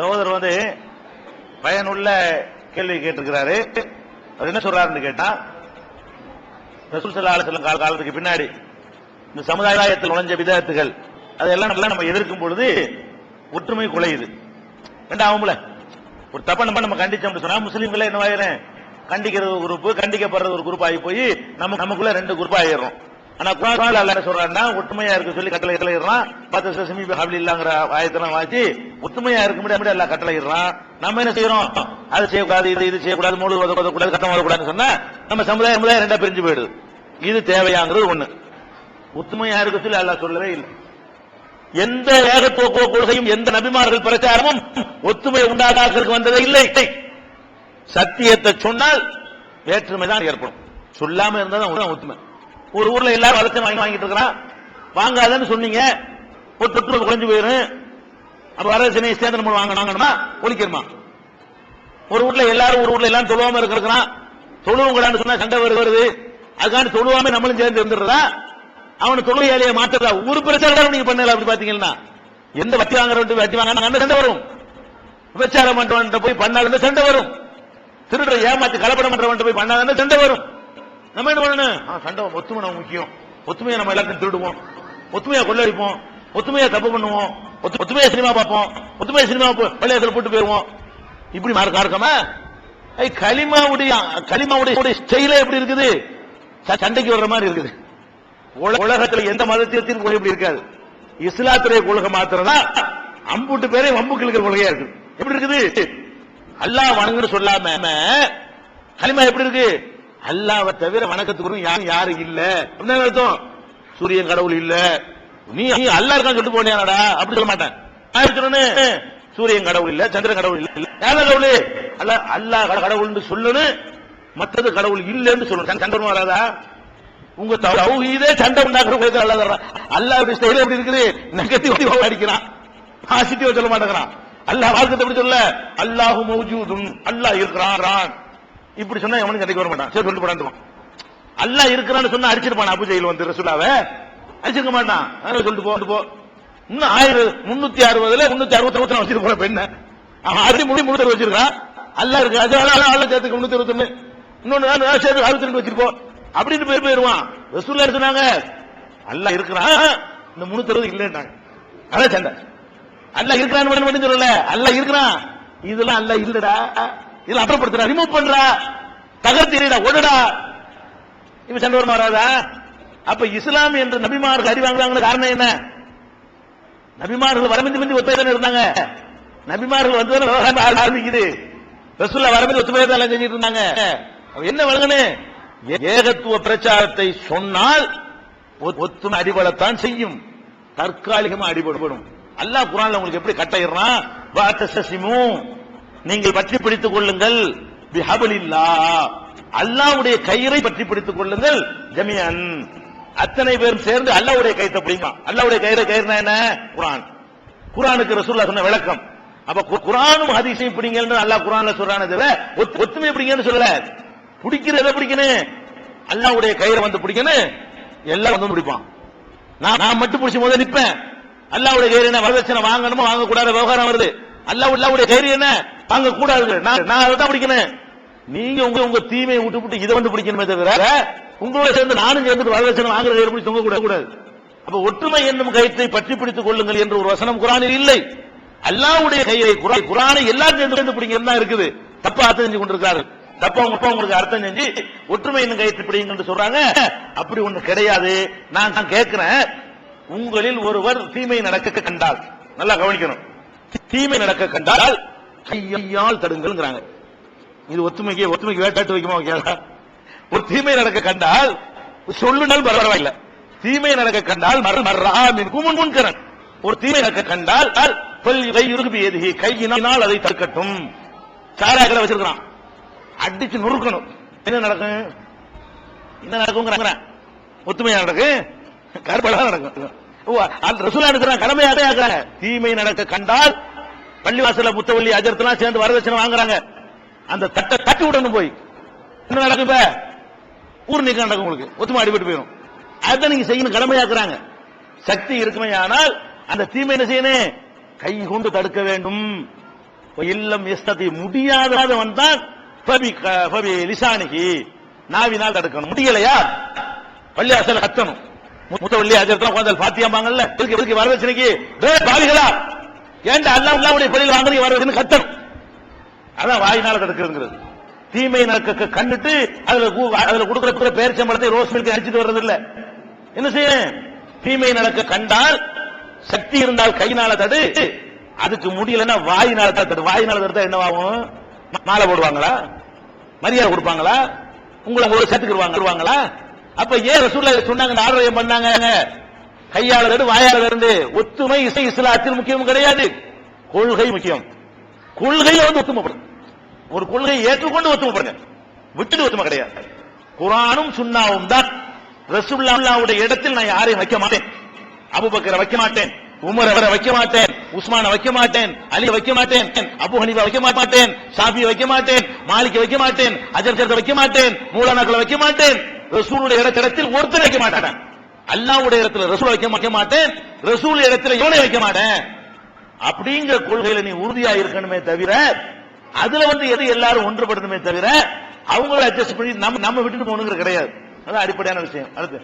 சகோதரர் வந்து பயனுள்ள கேள்வி கேட்டிருக்கிறாரு. அவர் என்ன சொல்றாருன்னு கேட்டா ரசூல் சல்லா அலைஹி கால காலத்துக்கு பின்னாடி இந்த சமுதாயத்தில் நுழைஞ்ச விதத்துகள் அதெல்லாம் நல்லா நம்ம எதிர்க்கும் பொழுது ஒற்றுமை குலையுது. ரெண்டாகும்ல ஒரு தப்ப நம்ம நம்ம கண்டிச்சோம்னு சொன்னா முஸ்லீம்களே என்ன ஆயிரம்? கண்டிக்கிறது ஒரு குரூப் கண்டிக்கப்படுறது ஒரு குரூப் ஆகி போய் நம்ம நமக்குள்ள ரெண்டு குரூப் ஆயிடுறோம். ஆனா குரான் அல்ல சொல்றான்னா ஒற்றுமையா இருக்க சொல்லி கட்டளை கட்டளையிடுறான். பத்து சமீப ஹபில் இல்லாங்கிற ஆயத்தெல்லாம் வாசி ஒற்றுமையா இருக்க முடியாது எல்லாம் கட்டளையிடுறான். நம்ம என்ன செய்யறோம்? அது செய்யக்கூடாது இது இது செய்யக்கூடாது மூணு உதவக்கூடாது கட்டம் வரக்கூடாதுன்னு சொன்னா நம்ம சமுதாயம் சமுதாயம் ரெண்டா பிரிஞ்சு போயிடுது. இது தேவையாங்கிறது ஒண்ணு. ஒத்துமையா இருக்க சொல்லி அல்லாஹ் சொல்லவே இல்லை. எந்த ஏகத்துவ கொள்கையும் எந்த நபிமார்கள் பிரச்சாரமும் ஒத்துமை உண்டாக்குறதுக்கு வந்ததே இல்லை. சத்தியத்தை சொன்னால் வேற்றுமை தான் ஏற்படும். சொல்லாம இருந்தால் தான் ஒத்துமை ஒரு ஊர்ல எல்லாரும் வளர்ச்சி வாங்கி வாங்கிட்டு இருக்கிறான். வாங்காதன்னு சொன்னீங்க. ஒரு தொற்று குறைஞ்சு போயிடும் அப்ப வரதட்சணை சேர்ந்து நம்ம வாங்க வாங்கணுமா? ஒழிக்கிறமா ஒரு ஊர்ல எல்லாரும் ஒரு ஊர்ல எல்லாம் தொழுவாம இருக்கிறான். தொழுவங்களான்னு சொன்னா சண்டை வருது வருது. அதுக்காண்டி தொழுவாம நம்மளும் சேர்ந்து இருந்துடுறதா? அவனை தொழுகையாளியை மாற்றதா ஒரு பிரச்சாரம் நீங்க பண்ணல அப்படி பாத்தீங்கன்னா. எந்த வட்டி வாங்குறவன் வட்டி வாங்க அந்த சண்டை வரும். விபச்சாரம் பண்றவன் போய் பண்ணாலும் சண்டை வரும். திருடுற ஏமாத்தி கலப்படம் பண்றவன் போய் பண்ணாலும் சண்டை வரும். நம்ம என்ன பண்ணணும்? ஆ, சண்டை ஒத்துமை நம்ம முக்கியம். ஒத்துமையை நம்ம எல்லாத்தையும் திருடுவோம். ஒத்துமையா கொள்ளடிப்போம். ஒத்துமையா தப்பு பண்ணுவோம். ஒத்து- ஒத்துமையா சினிமா பார்ப்போம். ஒத்துமையா சினிமா பள்ளியத்தில் போட்டு போயிருவோம். இப்படி மார்க்கா இருக்கமா களிமாவுடைய களிமாவுடைய ஸ்டைல எப்படி இருக்குது? ச- சண்டைக்கு வர்ற மாதிரி இருக்குது. உலகத்தில் உலகத்துல எந்த மதத்திற்கும் கொள்கை இப்படி இருக்காது. இஸ்லாத்துடைய கொள்கை மாத்திரம் தான் அம்புட்டு பேரே வம்புக்கு இருக்கிற கொள்கையா இருக்கு எப்படி இருக்குது? அல்லாஹ் வணங்குன்னு சொல்லாம கலிமா எப்படி இருக்கு? அல்லாவை தவிர வணக்கத்துக்கு யாரும் யாரும் இல்ல. என்ன அர்த்தம்? சூரியன் கடவுள் இல்ல. நீ நீ அல்லாஹ் இருக்கான்னு சொல்லிட்டு போனியாடா? அப்படி சொல்ல மாட்டேன். சூரியன் கடவுள் இல்ல சந்திரன் கடவுள் இல்ல. யாரா கடவுள்? அல்ல அல்லாஹ் கட- கடவுள்னு சொல்லணும். மற்றது கடவுள் இல்லைன்னு சொல்லணும். சந்திரன் வராதா? உங்க தௌஹீதே சண்டை உண்டாக்குற போது அல்லாஹ் தர்றான் அல்லாஹ் ஸ்டைல் எப்படி இருக்குது. நெகட்டிவ் அடிக்கிறான். பாசிட்டிவா சொல்ல மாட்டேங்கிறான். அல்லாஹ் வாழ்க்கை எப்படி சொல்ல? அல்லாஹு மௌஜூதும் அல்லாஹ் இருக்கிறான். இப்படி சொன்னா எவனும் சண்டைக்கு வர மாட்டான் சரி சொல்லிட்டு போடான் அல்லா இருக்கிறான்னு சொன்னா அடிச்சிருப்பான் அபு ஜெயில் வந்து ரசூலாவ. அடிச்சிருக்க மாட்டான். அதனால சொல்லிட்டு போ போ. இன்னும் ஆயிரம் முன்னூத்தி அறுபதுல முன்னூத்தி அறுபத்தி ஒருத்தன வச்சிருக்க போற பெண்ண. அவன் ஆல்ரெடி முடி முன்னூத்தி வச்சிருக்கான் அல்லா இருக்கு அதனால அல்ல சேர்த்துக்கு முன்னூத்தி அறுபத்தி இன்னொன்னு சேர்த்து அறுபத்தி ரெண்டு வச்சிருப்போம் அப்படின்னு பேர் போயிருவான். ரசூல்லா சொன்னாங்க? அல்லா இருக்கிறான் இந்த முன்னூத்தி அறுபது இல்லைன்னாங்க அதான் சண்டை. அல்ல இருக்கிறான்னு மட்டும் சொல்லல. அல்ல இருக்கிறான். இதெல்லாம் அல்ல இல்லடா. இதுல அப்புறப்படுத்துற ரிமூவ் பண்ற. தகர்த்திடா ஒடுடா. இவன் சண்டை வருமா வராதா? அப்ப இஸ்லாம் என்று நபிமார்கள் அடி காரணம் என்ன? நபிமார்கள் வரமிந்து மிந்தி ஒத்தே தானே இருந்தாங்க. நபிமார்கள் வந்து விவகாரம் ஆரம்பிக்குது. ரசூல்லா வரமிந்து ஒத்துமையா தான் செஞ்சுட்டு இருந்தாங்க. என்ன வழங்கனே? ஏகத்துவ பிரச்சாரத்தை சொன்னால் ஒத்துமை அடிபடத்தான் செய்யும். தற்காலிகமா அடிபடும். அல்லாஹ் குரான் உங்களுக்கு எப்படி கட்டையிடுறான் வாத்தசிமு நீங்கள் பற்றி பிடித்துக் கொள்ளுங்கள். பிஹபலில்லா. அல்லாஹ்வுடைய கயிறை பற்றி பிடித்துக் கொள்ளுங்கள். ஜமியன் அத்தனை பேரும் சேர்ந்து அல்லாவுடைய கயித்தை பிடிமா? அல்லாவுடைய கயிறு கயிறுனா என்ன? குரான். குரானுக்கு ரசூல்லா சொன்ன விளக்கம். அப்ப கு- குரானும் ஹதீஸையும் பிடிங்கன்னு அல்லாஹ் குரான்ல சொல்றானே தவிர ஒத்- ஒத்துமை பிடிங்கன்னு சொல்லல. பிடிக்கிறத பிடிக்கணும்? அல்லாஹ்வுடைய கயிறை வந்து பிடிக்கணும். எல்லாம் வந்து பிடிப்பான். நான் நான் மட்டும் பிடிச்சி முதல்ல நிற்பேன் அல்லாவுடைய கயிறு என்ன? வரதட்சணை வாங்கணுமோ வாங்கக்கூடாத விவகாரம் வருது. அல்லாஹ் அல்லாவுடைய கயிறு என்ன? வாங்க கூடாது நான் நான் அதை தான் பிடிக்கிறேன். நீங்க உங்க உங்க தீமையை விட்டு விட்டு இதை வந்து பிடிக்கணுமே தவிர உங்களோட சேர்ந்து நானும் சேர்ந்து வரதட்சணை வாங்குற கயிறு பிடிச்சி தொங்க கூட கூடாது. அப்ப ஒற்றுமை என்னும் கயிற்றை பற்றி பிடித்துக் கொள்ளுங்கள் என்று ஒரு வசனம் குரானில் இல்லை. அல்லாவுடைய கையை குரா- குரானை எல்லாரும் சேர்ந்து சேர்ந்து பிடிக்கிறது தான் இருக்குது. தப்பா அர்த்தம் செஞ்சு கொண்டிருக்காரு தப்பா உங்க அப்பா உங்களுக்கு அர்த்தம் செஞ்சு ஒற்றுமை என்னும் கயிற்று பிடிங்கன்னு சொல்றாங்க. அப்படி ஒண்ணு கிடையாது. நான் நான் கேட்கிறேன். உங்களில் ஒருவர் தீமை நடக்க கண்டால் நல்லா கவனிக்கணும். தீமை நடக்க கண்டால் கையால் தடுங்கள்ங்கிறாங்க. இது ஒத்துமைக்கு ஒத்துமைக்கு வேட்டாட்டு வைக்குமா வைக்காதா ஒரு தீமை நடக்க கண்டால் சொல்லுனால் பரவாயில்ல. தீமை நடக்க கண்டால் மர மர்ரா மின் குமுன் முன்கரன் ஒரு தீமை நடக்க கண்டால் பல் கை இருக்கு எதுகி கையினால் அதை தடுக்கட்டும். சாராக்களை வச்சிருக்கிறான். அடிச்சு நொறுக்கணும். என்ன நடக்கும் என்ன நடக்கும் ஒத்துமையா நடக்கும் கருப்பலா நடக்கும். ஓ, ரசூலா இருக்கிறான் கடமையாக தீமை நடக்க கண்டால் பள்ளிவாசல முத்தவள்ளி அஜர்த்தெல்லாம் சேர்ந்து வரதட்சணை வாங்குறாங்க. அந்த தட்டை தட்டி விடணும் போய். என்ன நடக்கும் இப்ப? ஊர் நீக்கம் நடக்கும் உங்களுக்கு. ஒத்துமை அடிபட்டு போயிடும் அதுதான் நீங்க செய்யணும் கடமையாக்குறாங்க. சக்தி இருக்குமே ஆனால் அந்த தீமை என்ன செய்யணும்? கை கொண்டு தடுக்க வேண்டும். இல்லம் எஸ்ததி முடியாதவன் தான் க- லிசானிகி நாவினால் தடுக்கணும். முடியலையா? பள்ளியாசல கத்தணும் முத்தவள்ளி அஜரத்துல உட்காந்து பாத்தியாம்பாங்கல்ல? இதுக்கு வரதட்சணைக்கு டேய் பாவிகளா ஏன்டா அல்லாஹ் அல்லாஹ்வுடைய பள்ளியில் வாங்குறீங்க வரதட்சணை கத்தணும். அதான் வாயினால தடுக்கிறதுங்கிறது தீமை நடக்க கண்டுட்டு அதுல கு- அதுல கொடுக்கிற பேர் சம்பளத்தை ரோஸ் மில்க் அடிச்சிட்டு வர்றது இல்ல என்ன செய்ய தீமை நடக்க கண்டால் சக்தி இருந்தால் கையினால தடு அதுக்கு முடியலன்னா வாயினால தான் தடு. வாயினால தடுத்தா என்னவாகும்? மாலை போடுவாங்களா? மரியாதை கொடுப்பாங்களா? உங்களை ஒரு சத்துக்கு வருவாங்களா அப்ப ஏன் ரசூல்லா சொன்னாங்க ஆர்வம் பண்ணாங்க? கையாளர் வாயாளர் இருந்து ஒத்துமை இசை இஸ்லாத்தில் முக்கியம் கிடையாது கொள்கை முக்கியம் கொள்கையை வந்து ஒத்துமைப்படும் ஒரு கொள்கையை ஏற்றுக்கொண்டு ஒத்துமைப்படுங்க விட்டுட்டு ஒத்துமை கிடையாது குரானும் சுண்ணாவும் தான் ரசூலுல்லாவுடைய இடத்தில் நான் யாரையும் வைக்க மாட்டேன் அபுபக்கரை வைக்க மாட்டேன் உமர் அவரை வைக்க மாட்டேன் உஸ்மான வைக்க மாட்டேன் அலி வைக்க மாட்டேன் அபு ஹனீஃபா வைக்க மாட்டேன் ஷாஃபி வைக்க மாட்டேன் மாலிக் வைக்க மாட்டேன் அஜர் வைக்க மாட்டேன் மூலானாக்களை வைக்க மாட்டேன் ரசூலுடைய இடத்திடத்தில் ஒருத்தர் வைக்க மாட்டேன் அல்லாவுடைய இடத்துல ரசூல் வைக்க வைக்க மாட்டேன் ரசூல் இடத்துல இவனை வைக்க மாட்டேன். அப்படிங்கிற கொள்கையில நீ உறுதியா இருக்கணுமே தவிர அதுல வந்து எது எல்லாரும் ஒன்றுபடணுமே தவிர அவங்கள அட்ஜஸ்ட் பண்ணி நம்ம நம்ம விட்டுட்டு போகணுங்கிற கிடையாது. அது அடிப்படையான விஷயம். அடுத்து.